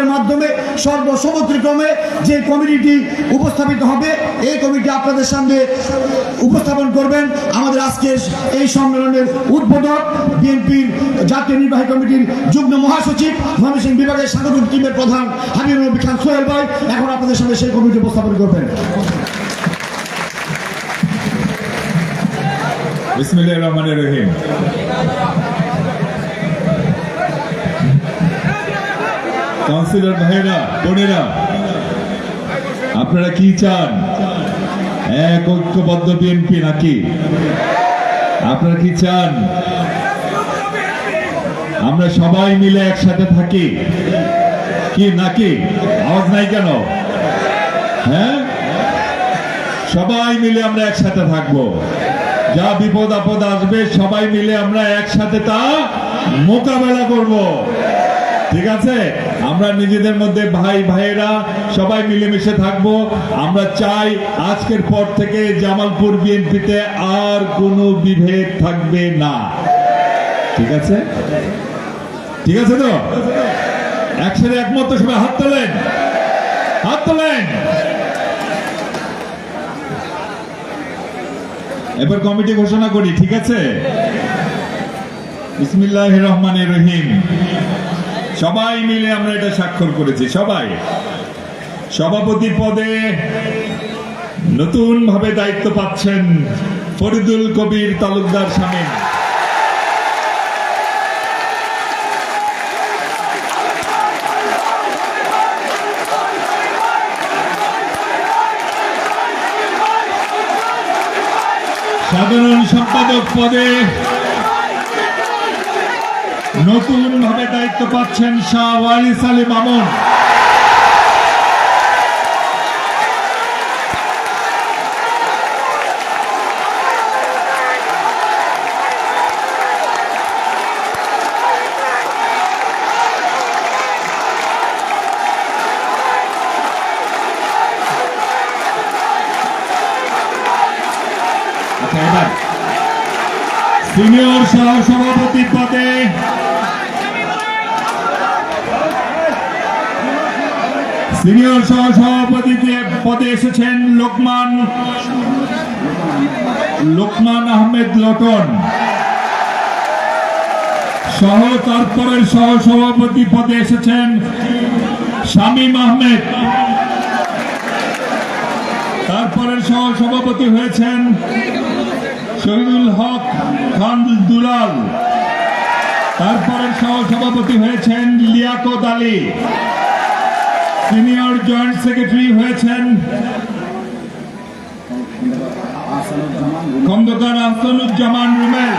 এর মাধ্যমে সর্বসম্মতিক্রমে যে কমিটিটি উপস্থাপিত হবে, এই কমিটি আপনাদের সামনে উপস্থাপন করবেন আমাদের আজকের এই সম্মেলনের উদ্বোধক বিএনপির জাতীয় নির্বাহী কমিটির যুগ্ম মহাসচিব ময়মনসিংহ বিভাগের সাংগঠনিক টিমের প্রধান হাবিব নবী খান সোহেল ভাই এখন আপনাদের সামনে সেই কমিটি উপস্থাপন করবেন। বিসমিল্লাহির রহমানির রহিম। কাউন্সিলর ভাইরা বোনেরা, আপনারা কি চান? এক ঐক্যবদ্ধ বিএনপি নাকি? আপনারা কি চান? আমরা সবাই মিলে একসাথে থাকি। কি, নাকি? আওয়াজ নাই কেন? হ্যাঁ? সবাই মিলে আমরা একসাথে থাকব। যা বিপদ আপদ আসবে, সবাই মিলে আমরা একসাথে তা মোকাবেলা করব। ঠিক আছে? আমরা নিজেদের মধ্যে ভাই, ভাইয়েরা সবাই মিলেমিশে থাকব। আমরা চাই আজকের পর থেকে জামালপুর বিএনপিতে আর কোনো বিভেদ থাকবে না। ঠিক আছে? ঠিক আছে তো? একসাথে একমত সবাই, হাত তোলেন। হাত তোলেন। এবার কমিটি ঘোষণা করি, ঠিক আছে? বিসমিল্লাহ রহমান রহিম। সবাই মিলে আমরা এটা স্বাক্ষর করেছি, সবাই। সভাপতি পদে নতুন ভাবে দায়িত্ব পাচ্ছেন ফরিদুল কবির তালুকদার শামীম। সাধারণ সম্পাদক পদে নতুন ভাবে দায়িত্ব পাচ্ছেন শাহ ওয়ারিস আলী মামুন সিনিয়র সহ সভাপতি পদে সিনিয়র সহ সভাপতি পদে এসেছেন লোকমান লোকমান আহমেদ লটন। সহ তারপরের সহ সভাপতি পদে এসেছেন শামীম আহমেদ। তারপরের সহ সভাপতি হয়েছেন শহীদুল হক খান দুলাল। তারপরের সহ সভাপতি হয়েছেন Liaquat Ali. Senior joint secretary হয়েছেন খন্দকার আহসানুজ্জামান রুমেল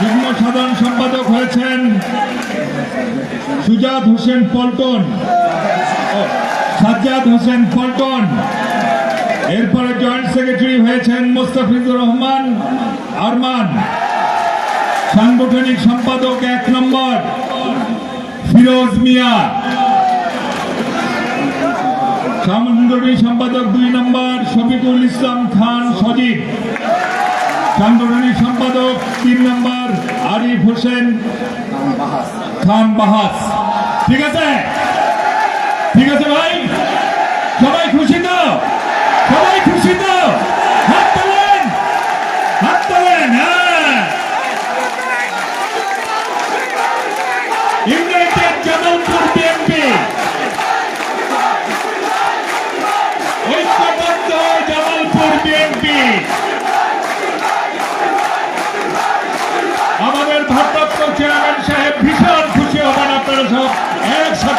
যুগ্ম সাধারণ সম্পাদক হয়েছেন সুজাত হোসেন পল্টন। সাজ্জাদ হোসেন পল্টন। এরপরে জয়েন্ট সেক্রেটারি হয়েছেন মোস্তাফিজুর রহমান আরমান। সাংগঠনিক সম্পাদক এক নম্বর। ফিরোজ মিয়া। সাংগঠনিক সম্পাদক, দুই নম্বর শফিকুল ইসলাম খান সজীব। সাংগঠনিক সম্পাদক, তিন নম্বর আরিফ হোসেন খান বাহাস। ঠিক আছে? ঠিক আছে ভাই?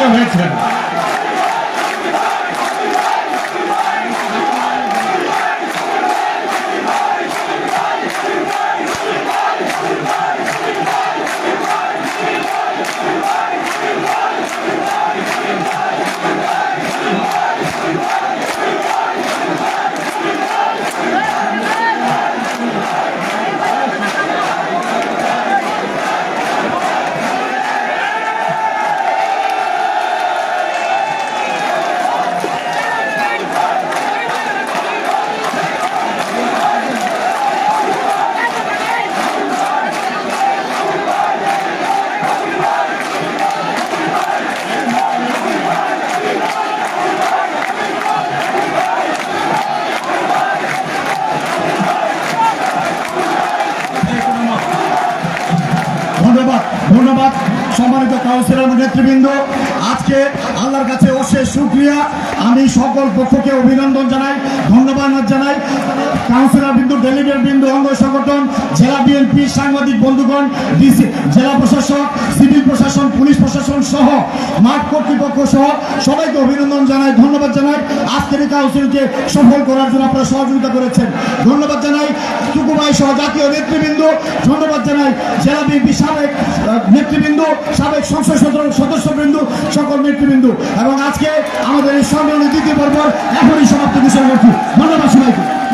একসাথে ধন্যবাদ সম্মানিত কাউন্সিলর নেতৃবৃন্দ। আজকে আল্লাহর কাছে অশেষ শুক্রিয়া। আমি সকল পক্ষকে অভিনন্দন জানাই, ধন্যবাদ জানাই। কাউন্সিলর বিন্দু, ডেলিগেট বিন্দু, অঙ্গ সংগঠন, জেলা বিএনপি, সাংবাদিক, বন্ধুগণ, ডিসি, জেলা প্রশাসক, সিভিল প্রশাসন, পুলিশ প্রশাসন সহ মাঠ কর্তৃপক্ষ সহ সবাইকে অভিনন্দন জানাই, ধন্যবাদ জানাই। আজকের কাউন্সিলকে সফল করার জন্য আপনারা সহযোগিতা করেছেন। ধন্যবাদ জানাই টুকুবাই সহ জাতীয় নেতৃবৃন্দ। ধন্যবাদ জানাই জেলা বিএনপি সাবেক নেতৃবৃন্দ, সাবেক সংসদ সদস্য- সদস্যবৃন্দ, সকল নেতৃবৃন্দ। এবং আজকে আমাদের এই সম্মেলনের দ্বিতীয় পর্ব এখনই সমাপ্ত। ঘোষণা করছি ধন্যবাদ সবাইকে।